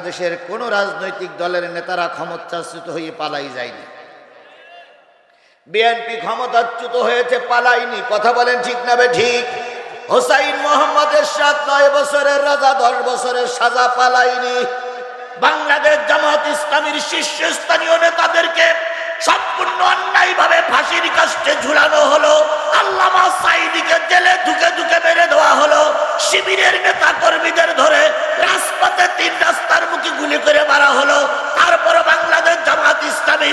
বাংলাদেশের কোনো রাজনৈতিক দলের নেতারা ক্ষমতাচ্যুত হয়ে পালাই যায়নি। বিএনপি ক্ষমতাচ্যুত হয়েছে পালাইনি কথা বলেন ঠিক না ঠিক? হোসাইন মোহাম্মদের সাত, নয় বছরের রাজা, দশ বছরের সাজা পালাইনি বাংলাদেশ জামাত ইসলামীর শীর্ষস্থানীয় নেতাদেরকে সম্পূর্ণ অন্যায় ভাবে ফাঁসির কাছে ঝুলানো হলো। আল্লামা সাইদিকে জেলে ধুকে ধুকে মেরে দেওয়া হলো। শিবিরের নেতা কর্মীদের ধরে রাজপথে তিন রাস্তার মুখে গুলি করে মারা হলো। তারপর বাংলাদেশ জামাত ইসলামী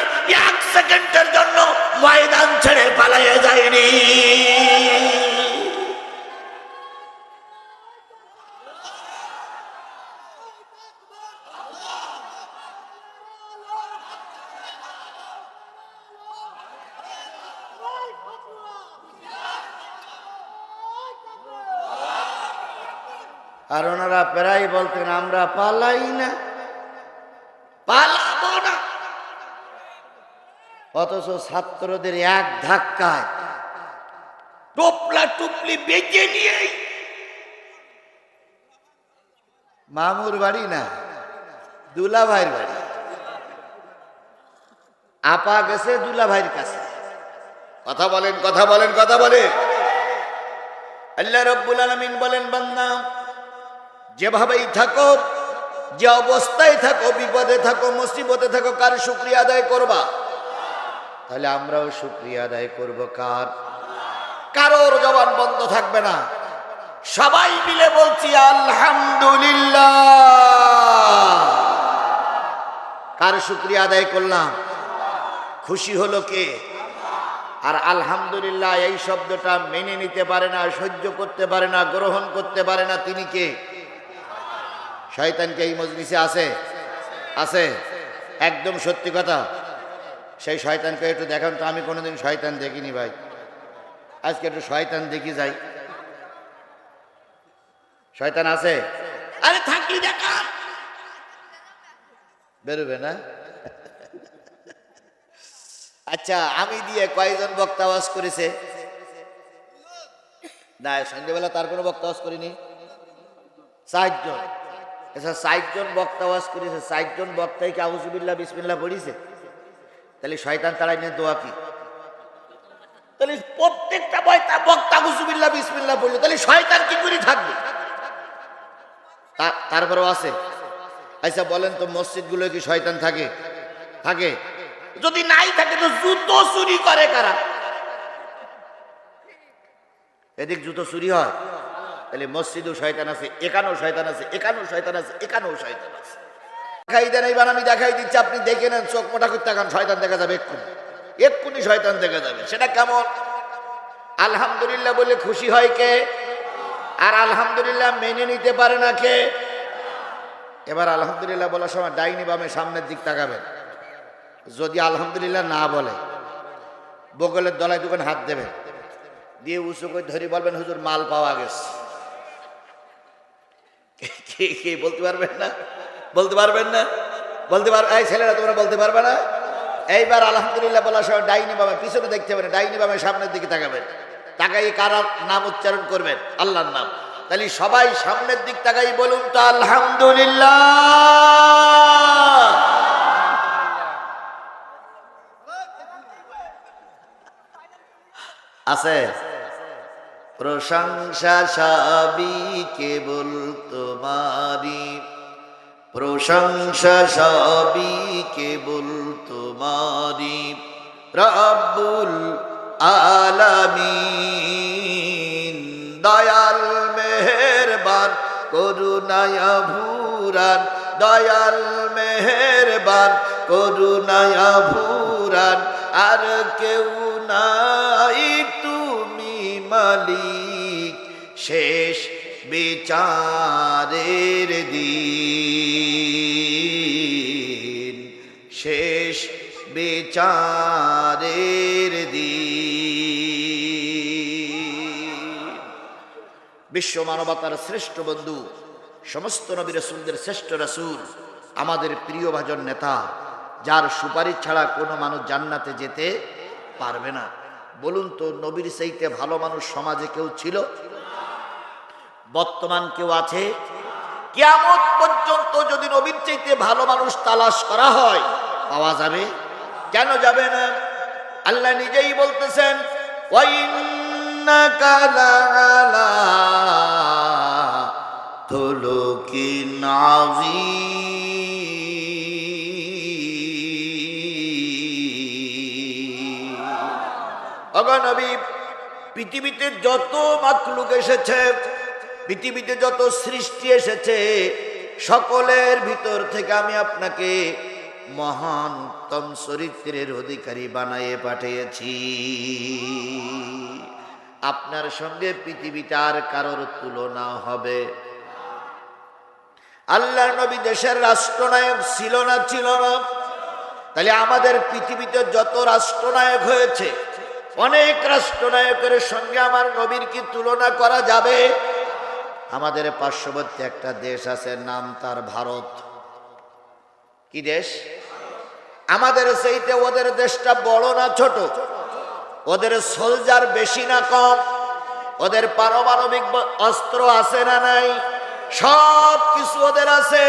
এক সেকেন্ডের জন্য ময়দান ছেড়ে পালাইয়ে যায়নি। আর ওনারা প্রায় বলতেন, আমরা পালাই না। পালাবো না। অথচ ছাত্রদের এক ধাক্কায় টোপলা টুপলি বেঁচে নিয়ে। মামুর বাড়ি না দুলা ভাইয়ের বাড়ি। আপা গেছে দুলা ভাইয়ের কাছে। কথা বলেন কথা বলেন কথা বলেন। আল্লাহ রব্বুল আলমিন বলেন, বান্দা যেভাবেই থাকো, যে অবস্থায় থাকো, বিপদে থাকো, মুসিবতে থাকো, কার শুক্রিয়া আদায় করবা? তাহলে আমরাও শুক্রিয়া আদায় করব কার? কারোর জবান বন্ধ থাকবে না। সবাই মিলে বলছি, আলহামদুলিল্লাহ। কার শুক্রিয়া আদায় করলাম? খুশি হলো কে? আর আলহামদুলিল্লাহ, এই শব্দটা মেনে নিতে পারে না, সহ্য করতে পারে না, গ্রহণ করতে পারে না, তিনি কে? শয়তানকে এই মজলিসে আছে? আছে। একদম সত্যি কথা। সেই শয়তানকে একটু দেখান তো, আমি কোনোদিন শয়তান দেখিনি ভাই। আজকে একটু শয়তান দেখি যাই। শয়তান আছে? আরে থাকলি দেখা। বেরোবে না? আচ্ছা আমি দিয়ে কয়জন বক্তা আওয়াজ করেছে? না, সন্ধ্যেবেলা তার কোনো বক্তা আওয়াজ করিনি। ষাটজন আচ্ছা ষাটজন বক্তা আওয়াজ করেছে ষাটজন বক্তাই কি আউজুবিল্লাহ বিসমিল্লা পড়িছে তাহলে শয়তান তারাই নিয়ে দোয়া কি? তাহলে প্রত্যেকটা বক্তা বক্তা হুজুবিল্লাহ বিসমিল্লাহ বলল তাহলে শয়তান কি করে থাকবে? তারপরেও আছে। আচ্ছা বলেন তো মসজিদগুলো কি শয়তান থাকে? থাকে। যদি নাই থাকে, তো জুতো চুরি করে কারা? এদিক জুতো চুরি হয়। তাহলে মসজিদও শয়তান আছে, এখানেও শয়তান আছে, এখানেও শয়তান আছে, এখানেও শয়তান আছে। দেখাই দেন, এইবার আমি দেখাই দিচ্ছি, আপনি দেখে নেন, চোখ মোটা করতে এখন শয়তান দেখা যাবে এক্ষুনি। এক্ষুনি শয়তান দেখা যাবে, সেটা কেমন? আলহামদুলিল্লাহ বলে খুশি হয় কে? আর আলহামদুলিল্লাহ মেনে নিতে পারে না কে? এবার আলহামদুলিল্লাহ বলার সময় ডাইনি বামে সামনের দিক তাকাবেন। যদি আলহামদুলিল্লাহ না বলে, বগলের দলায় দুখান হাত দেবেন। দিয়ে উঁচু করে ধরে বলবেন, হুজুর, মাল পাওয়া গেছে। কে কে বলতে পারবেন না? বলতে পারবেন না? বলতে পার এই ছেলেরা, তোমরা বলতে পারবে না? এইবার আলহামদুলিল্লাহ বলার সময় ডাইনি বামে, পিছনে দেখতে পাবেন ডাইনি বামে সামনের দিকে তাকাবেন। তাকাই কারার নাম উচ্চারণ করবেন? আল্লাহর নাম। তাহলে সবাই সামনের দিক তাকাই বলুন তো, আলহামদুলিল্লাহ। আছে? প্রশংসা সবই কেবল তোমারি প্রশংসা সবই কেবল তোমারি রব্বুল আলামিন, দয়াল মেহেরবান, করুণায়া ভুরান দয়াল মেহেরবান, করুণায়া ভুরান আর কেউ নাই মালিক, শেষ বিচারের দিন। শেষ বিচারের দিন। বিশ্ব মানবতার শ্রেষ্ঠ বন্ধু, সমস্ত নবী রসুলদের শ্রেষ্ঠ রসুল, আমাদের প্রিয় ভাজন নেতা, যার সুপারিশ ছাড়া কোনো মানুষ জান্নাতে যেতে পারবে না। বলুন তো, নবীর সেইতে ভালো মানুষ সমাজে কেউ ছিল? বর্তমান কেউ আছে? কেমন পর্যন্ত যদি নবীর চাইতে ভালো মানুষ তালাশ করা হয়, পাওয়া যাবে? কেন যাবে না? আল্লাহ নিজেই বলতেছেন থলো অগনবী পৃথিবীতে যত মাকলুক এসেছে, পৃথিবীতে যত সৃষ্টি এসেছে, সকলের ভিতর থেকে আমি আপনাকে মহান উত্তম চরিত্রের অধিকারী বানাইয়ে পাঠিয়েছি। আপনার সঙ্গে পৃথিবীতে আর কারোর তুলনা হবে। আল্লাহ নবী দেশের রাষ্ট্রনায়ক ছিল না ছিল না। তাহলে আমাদের পৃথিবীতে যত রাষ্ট্রনায়ক হয়েছে অনেক রাষ্ট্রনায়কের সঙ্গে আমার নবীর কি তুলনা করা যাবে? আমাদের পার্শ্ববর্তী একটা দেশ আছে, নাম তার ভারত। কি দেশ? আমাদের সেইতে ওদের দেশটা বড় না ছোট? ওদের সোলজার বেশি না কম? ওদের পারমাণবিক অস্ত্র আছে না নাই? সব কিছু ওদের আছে।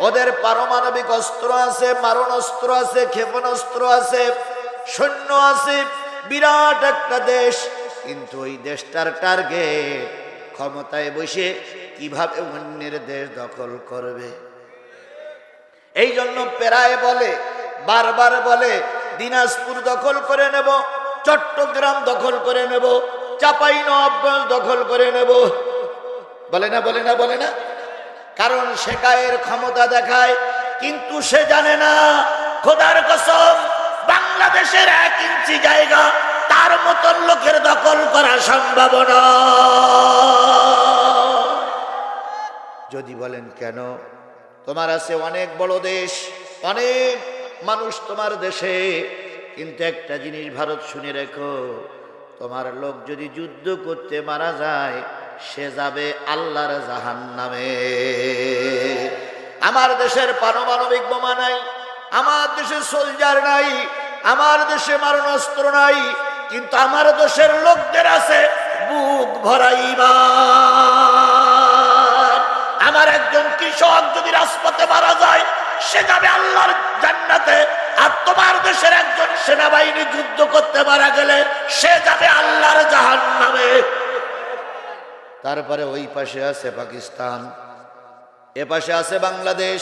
ওদের পারমাণবিক অস্ত্র আছে মারণ অস্ত্র আছে, ক্ষেপণাস্ত্র আছে, সৈন্য আছে। বিরাট একটা দেশ, কিন্তু ওই দেশটার টার্গেট ক্ষমতায় বসে কীভাবে অন্যের দেশ দখল করবে? এই জন্য প্রায় বলে, বারবার বলে, দিনাজপুর দখল করে নেব, চট্টগ্রাম দখল করে নেব চাপাই নবাবগঞ্জ দখল করে নেব। বলে না বলে না বলে না? কারণ সে গায়ের ক্ষমতা দেখায়, কিন্তু সে জানে না, খোদার কসম, বাংলাদেশের এক ইঞ্চি জায়গা দখল করা সম্ভব যদি বলেন কেন? তোমার আছে অনেক বড় দেশ, অনেক মানুষ তোমার দেশে। কিন্তু একটা জিনিস ভারত, শুনে রেখো, তোমার লোক যদি যুদ্ধ করতে মারা যায়, সে যাবে আল্লাহর জাহান নামে আমার দেশের পারমাণবিক বোমা নাই, আমার দেশে সোলজার নাই, আমার দেশে মারণাস্ত্র নাই কিন্তু আমার দেশের লোকদের আছে বুক ভরাইবা আমার একজন কৃষক যদি রাজপথে মারা যায়, সে যাবে আল্লাহর জান্নাতে। আর তোমার দেশের একজন সেনাবাহিনী যুদ্ধ করতে মারা গেলে, সে যাবে আল্লাহর জাহান নামে তারপরে ওই পাশে আছে পাকিস্তান, এ পাশে আছে বাংলাদেশ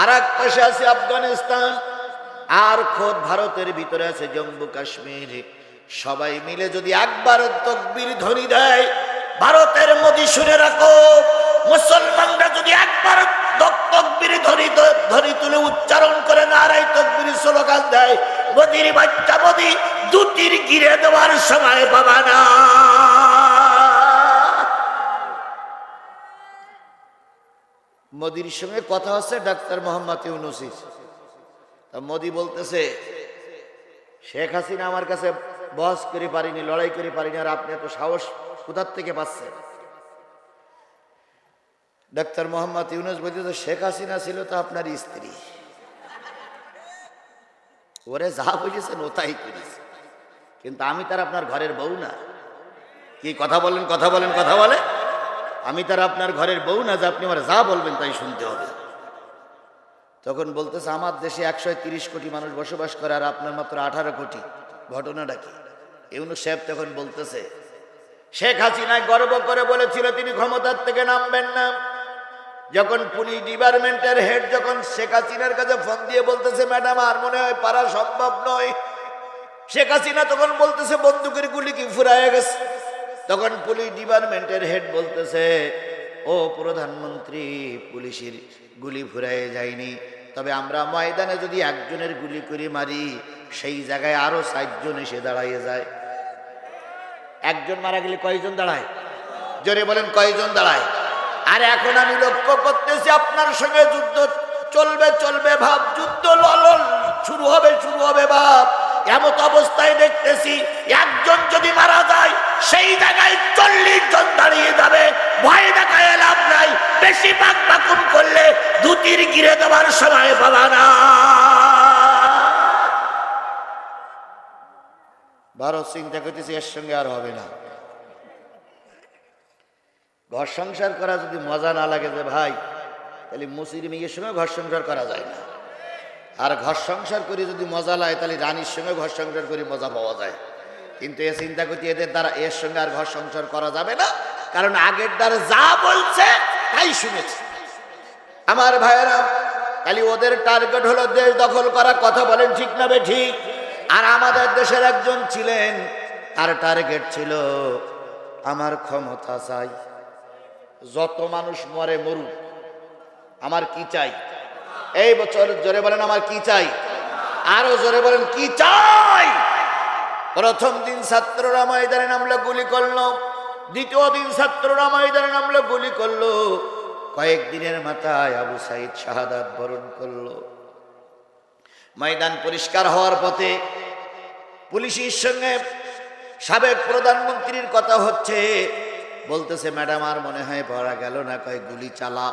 আর এক পাশে আছে আফগানিস্তান। আর খোদ ভারতের ভিতরে আছে জম্মু কাশ্মীর। সবাই মিলে যদি একবার তকবির ধ্বনি দেয়, ভারতের মোদী শুনে রাখো, মুসলমানরা যদি একবার তক- তকবির দ- ধ্বনি তুলে উচ্চারণ করে নারাই তকবির স্লোগান দেয়, মোদির বাচ্চা মোদি দুটির গিরে দেওয়ার সময় পাবা না। মোদির সঙ্গে কথা হচ্ছে ডাক্তার মোহাম্মদ ইউনুসিস মোদি বলতেছে, শেখ হাসিনা আমার কাছে বস করে পারিনি, লড়াই করে পারিনি, আর আপনি এত সাহস কোথার থেকে পাচ্ছেন? ডাক্তার মোহাম্মদ ইউনুস বলতেছে শেখ হাসিনা ছিল তো আপনার স্ত্রী। ওরে যা বুঝেছেন ও তাই করেছে। কিন্তু আমি তার আপনার ঘরের বউ না। কি, কথা বলেন কথা বলেন, কথা বলে আমি তার আপনার ঘরের বউ না, যে আপনি আমার যা বলবেন তাই শুনতে হবে। তখন বলতেছে, আমার দেশে একশো কোটি মানুষ বসবাস করে, আর আপনার মাত্র আঠারো কোটি। ঘটনাটা কি? ইউনুস সাহেব তখন বলতেছে, শেখ হাসিনায় গর্ব করে বলেছিল তিনি ক্ষমতার থেকে নামবেন না। যখন পুলিশ ডিপার্টমেন্টের হেড যখন শেখ হাসিনার কাছে ফোন দিয়ে বলতেছে, ম্যাডাম, আর মনে হয় পারা সম্ভব নয়। শেখ হাসিনা তখন বলতেছে, বন্দুকের গুলি কি ফুরায় গেছে? তখন পুলিশ ডিপার্টমেন্টের হেড বলতেছে, ও প্রধানমন্ত্রী, পুলিশের গুলি ফুরায় যায়নি। তবে আমরা ময়দানে যদি একজনের গুলি করে মারি, সেই জায়গায় আরও চারজন এসে দাঁড়াইয়ে যায়। একজন মারা গেলে কয়জন দাঁড়ায়? জোরে বলেন, কয়জন দাঁড়ায়? আর এখন আমি লক্ষ্য করতেছি আপনার সঙ্গে যুদ্ধ চলবে চলবে, ভাব। যুদ্ধ ললল, শুরু হবে শুরু হবে, ভাব। এমত অবস্থায় দেখতেছি, একজন যদি মারা যায়, সেই জায়গায় চল্লিশ জন দাঁড়িয়ে যাবে। ভয় দেখায় লাভ নাই। বেশি পাক পাকুম করলে ধুতির গিরে দেওয়ার সময় পাবা না। আরও চিন্তা করতেছি এর সঙ্গে আর হবে না। ঘর সংসার করা যদি মজা না লাগে যে, ভাই, তাহলে মুসির মেয়ের সঙ্গে ঘর সংসার করা যায় না। আর ঘর সংসার করে যদি মজা লাগে, তাহলে রানীর সঙ্গে ঘর সংসার করে মজা পাওয়া যায়। কিন্তু এ চিন্তা করছি এদের দ্বারা এর সঙ্গে আর ঘর সংসার করা যাবে না। কারণ আগের দ্বারা যা বলছে, তাই শুনেছি। আমার ভাইয়েরা, খালি ওদের টার্গেট হলো দেশ দখল করা কথা বলেন ঠিক না বে ঠিক? আর আমাদের দেশের একজন ছিলেন, তার টার্গেট ছিল, আমার ক্ষমতা চাই, যত মানুষ মরে মরুক, আমার কি চাই? এই বছর জোরে বলেন, আমার কি চাই? আরও জোরে বলেন, কি চাই? প্রথম দিন ছাত্ররা ময়দানে নামলে, গুলি করল। দ্বিতীয় দিন ছাত্ররা ময়দানে নামলে, গুলি করল। কয়েকদিনের মাথায় আবু সাইদ শাহাদাত বরণ করল। ময়দান পরিষ্কার হওয়ার পথে পুলিশের সঙ্গে সাবেক প্রধানমন্ত্রীর কথা হচ্ছে। বলতেছে, ম্যাডাম, আর মনে হয় পড়া গেল না, কয় গুলি চালা।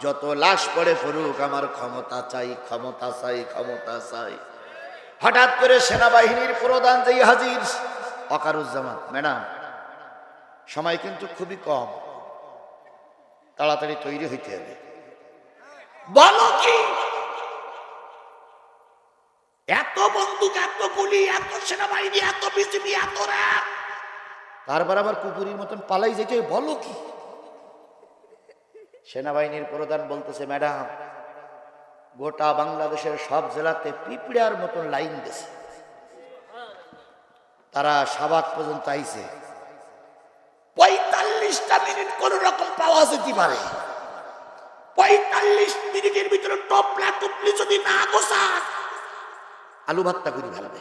যত লাশ পড়ে পড়ুক, আমার ক্ষমতা চাই ক্ষমতা চাই ক্ষমতা চাই। হঠাৎ করে সেনাবাহিনীর প্রধান যেই হাজির, অকারুজ্জামান, ম্যাডাম, সময় কিন্তু খুবই কম। তাড়াতাড়ি তৈরি হইতে হবে। বলো কি এত বন্দুক, এত গুলি, এত সেনাবাহিনী, এত বিসিবি এত র্যাব। তারপর আবার কুকুরের মতন পালাই যেতে বলো কি? সেনাবাহিনীর প্রধান বলতেছে, ম্যাডাম, গোটা বাংলাদেশের সব জেলাতে পিঁপড়ার মতন লাইন গেছে। তারা সাবাক পর্যন্ত আইছে। পঁয়তাল্লিশটা মিনিট কোন রকম পাওয়া যেতে পারে। পঁয়তাল্লিশ মিনিটের ভিতরে টপলা টুপলি যদি না গোসাস আলু ভাতটা করে ফেলবে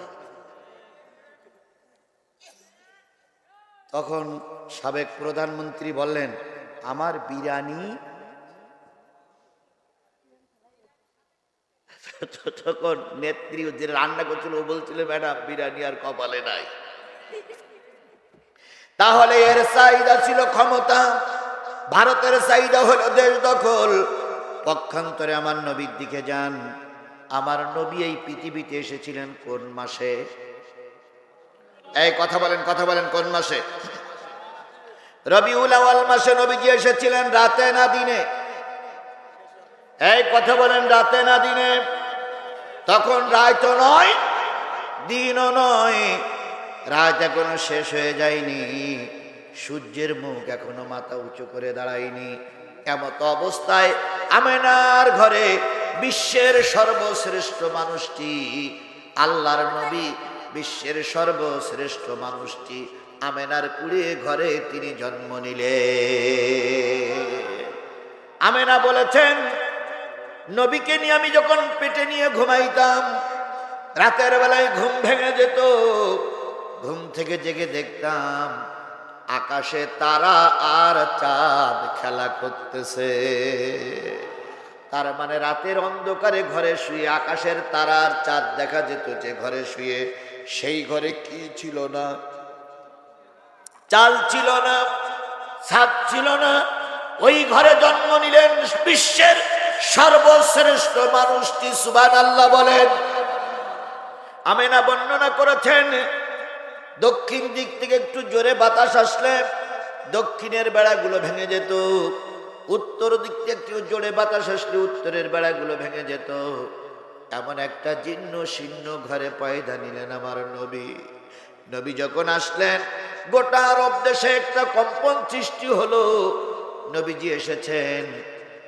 তখন সাবেক প্রধানমন্ত্রী বললেন, আমার বিরিয়ানি তখন নেত্রী যে রান্না করছিল, ও বলছিল, ম্যাডাম, বিরিয়ানি আর কপালে নাই। তাহলে এর চাহিদা ছিল ক্ষমতা। ভারতের চাহিদা হলো দেশ দখল। পক্ষান্তরে আমার নবীর দিকে যান। আমার নবী এই পৃথিবীতে এসেছিলেন কোন মাসে? এই কথা বলেন কথা বলেন, কোন মাসে? রবিউল আওয়াল মাসে নবীজি এসেছিলেন রাতে না দিনে? এই কথা বলেন, রাতে না দিনে? তখন রায় তো নয় দিনও নয়, রাত এখনও শেষ হয়ে যায়নি। সূর্যের মুখ এখনও মাথা উঁচু করে দাঁড়ায়নি। এমত অবস্থায় আমেনার ঘরে বিশ্বের সর্বশ্রেষ্ঠ মানুষটি, আল্লাহর নবী বিশ্বের সর্বশ্রেষ্ঠ মানুষটি, আমেনার কুড়িয়ে ঘরে তিনি জন্ম নিলে আমেনা বলেছেন, নবীকে নিয়ে আমি যখন পেটে নিয়ে ঘুমাইতাম, রাতের বেলায় ঘুম ভেঙে যেত, ঘুম থেকে জেগে দেখতাম, আকাশে তারা আর চাঁদ খেলা করতেছে। তার মানে রাতের অন্ধকারে ঘরে শুয়ে আকাশের তারার চাঁদ দেখা যেত যে ঘরে শুয়ে, সেই ঘরে কি ছিল না? চাল ছিল না, ছাদ ছিল না, ওই ঘরে জন্ম নিলেন বিশ্বের সর্বশ্রেষ্ঠ মানুষটি সুবান আল্লাহ বলেন। আমেনা বর্ণনা করেছেন, দক্ষিণ দিক থেকে একটু জোরে বাতাস আসলে দক্ষিণের বেড়াগুলো ভেঙে যেত। উত্তর দিক থেকে একটু জোরে বাতাস আসলে উত্তরের বেড়াগুলো ভেঙে যেত। এমন একটা জীর্ণ শীর্ণ ঘরে পয়দা নিলেন আমার নবী। নবী যখন আসলেন, গোটা আরব দেশে একটা কম্পন সৃষ্টি হলো। নবীজি এসেছেন।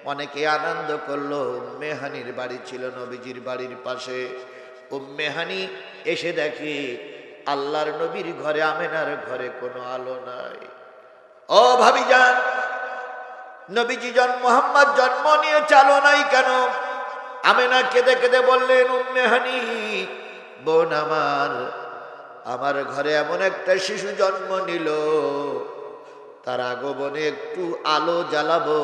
অনেকে আনন্দ করল মেহানির বাড়ি ছিল নবীজির বাড়ির পাশে। উম্মেহানি এসে দেখে, আল্লাহর নবীর ঘরে আমেনার ঘরে কোনো আলো নাই। ও ভাবি যান নবীজি জন, মোহাম্মদ জন্ম নিয়ে চালো নাই কেন? আমেনা কেঁদে কেঁদে বললেন উম্মেহানি বোন আমার আমার ঘরে এমন একটা শিশু জন্ম নিল। তার আগমনে একটু আলো জ্বালাবো,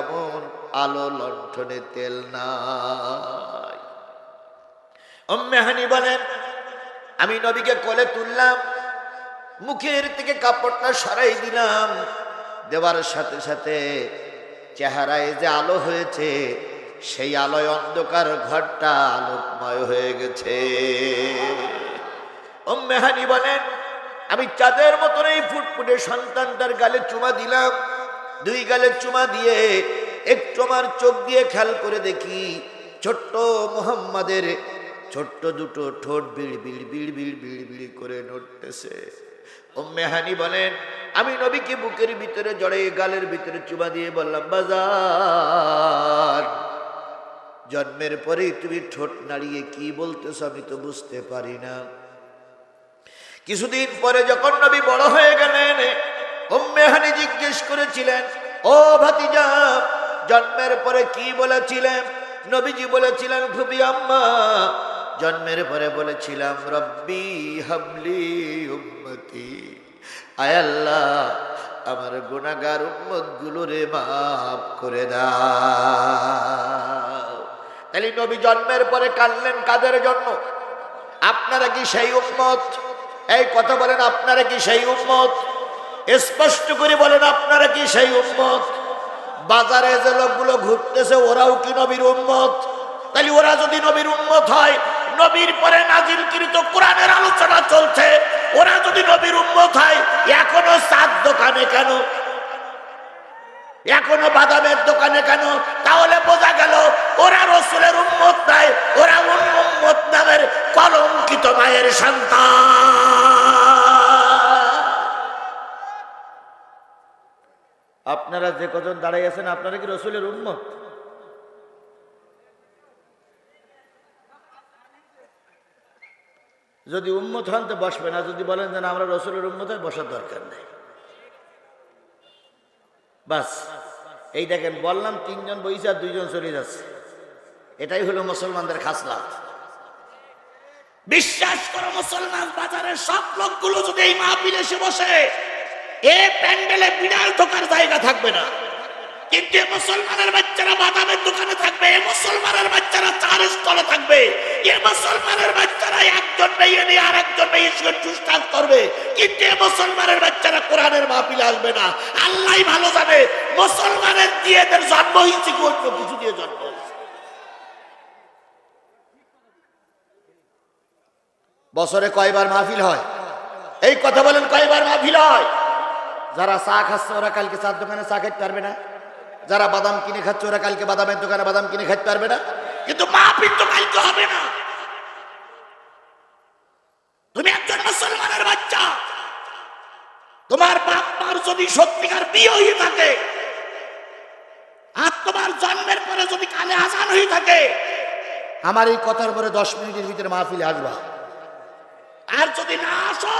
এমন আলো লণ্ঠনে তেল নাই। অম্মেহানি বলেন, আমি নবীকে কোলে তুললাম, মুখের থেকে কাপড়টা সরাই দিলাম, দেওয়ার সাথে সাথে চেহারায় যে আলো হয়েছে, সেই আলোয় অন্ধকার ঘরটা আলোকময় হয়ে গেছে। অম্মেহানি বলেন, আমি চাঁদের মতন এই ফুটফুটে সন্তানটার গালে চুমা দিলাম। দুই গালে চুমা দিয়ে একটু আমার চোখ দিয়ে খেয়াল করে দেখি, ছোট্ট মোহাম্মদের ছোট্ট দুটো ঠোঁট বিড় বিড় বিড় বিড় বিড় বিড় করে নড়তেছে। উম্মে হানি বলেন, আমি নবীকে বুকের ভিতরে জড়ে গালের ভিতরে চুমা দিয়ে বললাম, বাজার, জন্মের পরেই তুমি ঠোঁট নাড়িয়ে কি বলতেছ আমি তো বুঝতে পারি না। কিছুদিন পরে যখন নবী বড় হয়ে গেলেন, উম্মে হানি জিজ্ঞেস করেছিলেন, ও ভাতিজা, জন্মের পরে কি বলেছিলেন? নবীজি বলেছিলেন খুবই আম্মা জন্মের পরে বলেছিলাম, রব্বি হাবলি উম্মতি, আয় আল্লাহ, আমার গুনাগার উম্মত গুলোরে মাফ করে দাও। তাহলে নবী জন্মের পরে কাঁদলেন কাদের জন্য? আপনারা কি সেই উম্মত? এই কথা বলেন, আপনারা কি সেই উম্মত? স্পষ্ট করে বলেন, আপনারা কি সেই উম্মত? বাজারে যে লোকগুলো ঘুরতেছে, ওরাও কি নবীর উম্মত? তাহলে ওরা যদি নবীর উম্মত হয় নবীর পরে নাজিলকৃত কোরআনের আলোচনা চলছে। ওরা যদি নবীর উম্মত হয়, এখনও সাত দোকানে কেন? এখনও বাদামের দোকানে কেন? তাহলে বোঝা গেল, ওরা রসুলের উম্মত নাই, ওরা উম্মত নামের কলঙ্কিত মায়ের সন্তান। আপনারা যে কজন দাঁড়াই আছেন আপনারা কি রসুলের উম্মত? যদি উম্মত হন তো বসবে না, যদি বলেন যে আমরা রসুলের উম্মত হয়, বসার দরকার নেই। বাস, এই দেখেন, বললাম তিনজন বইছে আর দুইজন চলে যাচ্ছে। এটাই হলো মুসলমানদের খাসলাত। বিশ্বাস করো, মুসলমান বাজারের সব লোকগুলো যদি এই মাহফিলে এসে বসে, এ প্যান্ডেলে বিড়াল ঢোকার জায়গা থাকবে না। কিন্তু মুসলমানের বাচ্চারা বাদামের দোকানে থাকবে, এ মুসলমানের বাচ্চারা চার স্থলে থাকবে। এ মুসলমানের বাচ্চারা একজন নেই এনে আর একজন ঈশ্বর চুষ্টাস করবে। কিন্তু এ মুসলমানের বাচ্চারা কোরআনের মাহফিলে আসবে না। আল্লাহ ভালো জানে, মুসলমানের দিয়ে এদের জন্ম হয়েছে অন্য কিছু দিয়ে জন্ম বছরে কয়বার মাহফিল হয়? এই কথা বলেন কয়বার মাহফিল হয়? যারা চা খাচ্ছে, ওরা কালকে চার দোকানে চা খেতে পারবে না। যারা বাদাম কিনে খাচ্ছে, ওরা কালকে বাদামের দোকানে বাদাম কিনে খেতে পারবে না। কিন্তু মাহফিল তো কালকে হবে না। তুমি একজন মুসলমানের বাচ্চা। তোমার বাপ মার যদি সত্যিকার বিয়ে হয়ে থাকে, আর তোমার জন্মের পরে যদি কানে আজান হয়ে থাকে, আমার এই কথার পরে দশ মিনিটের ভিতরে মাহফিলে আসবা। আর যদি না আসো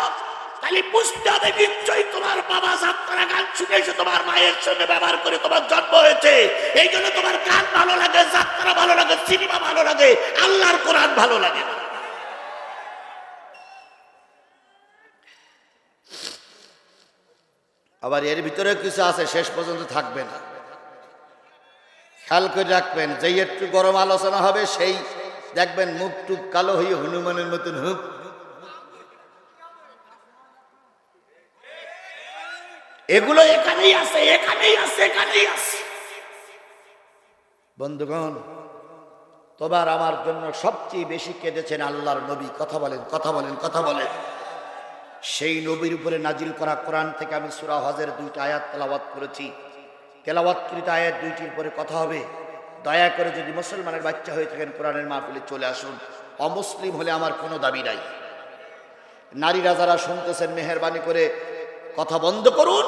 আবার এর ভিতরে কিছু আছে, শেষ পর্যন্ত থাকবে না। খেয়াল করে রাখবেন, যেই একটু গরম আলোচনা হবে, সেই দেখবেন মুখ টুক কালো হয়ে হনুমানের মতন হুক এগুলো এখানেই আছে এখানেই আছে এখানেই আছে। বন্ধুগণ, তোমার আমার জন্য সবচেয়ে বেশি কেঁদেছেন আল্লাহর নবী। কথা বলেন কথা বলেন কথা বলেন। সেই নবীর উপরে নাজিল করা কোরআন থেকে আমি সুরা হজের দুইটা আয়াত তেলাওয়াত করেছি। তেলাওয়াতকৃত আয়াত দুইটির পরে কথা হবে। দয়া করে যদি মুসলমানের বাচ্চা হয়ে থাকেন কোরআনের মাহফিলে চলে আসুন। অমুসলিম হলে আমার কোনো দাবি নাই। নারীরা যারা শুনতেছেন, মেহরবানি করে কথা বন্ধ করুন,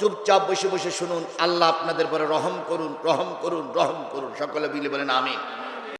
চুপচাপ বসে বসে শুনুন, আল্লাহ আপনাদের পরে রহম করুন রহম করুন রহম করুন। সকলে মিলে বলেন, আমিন।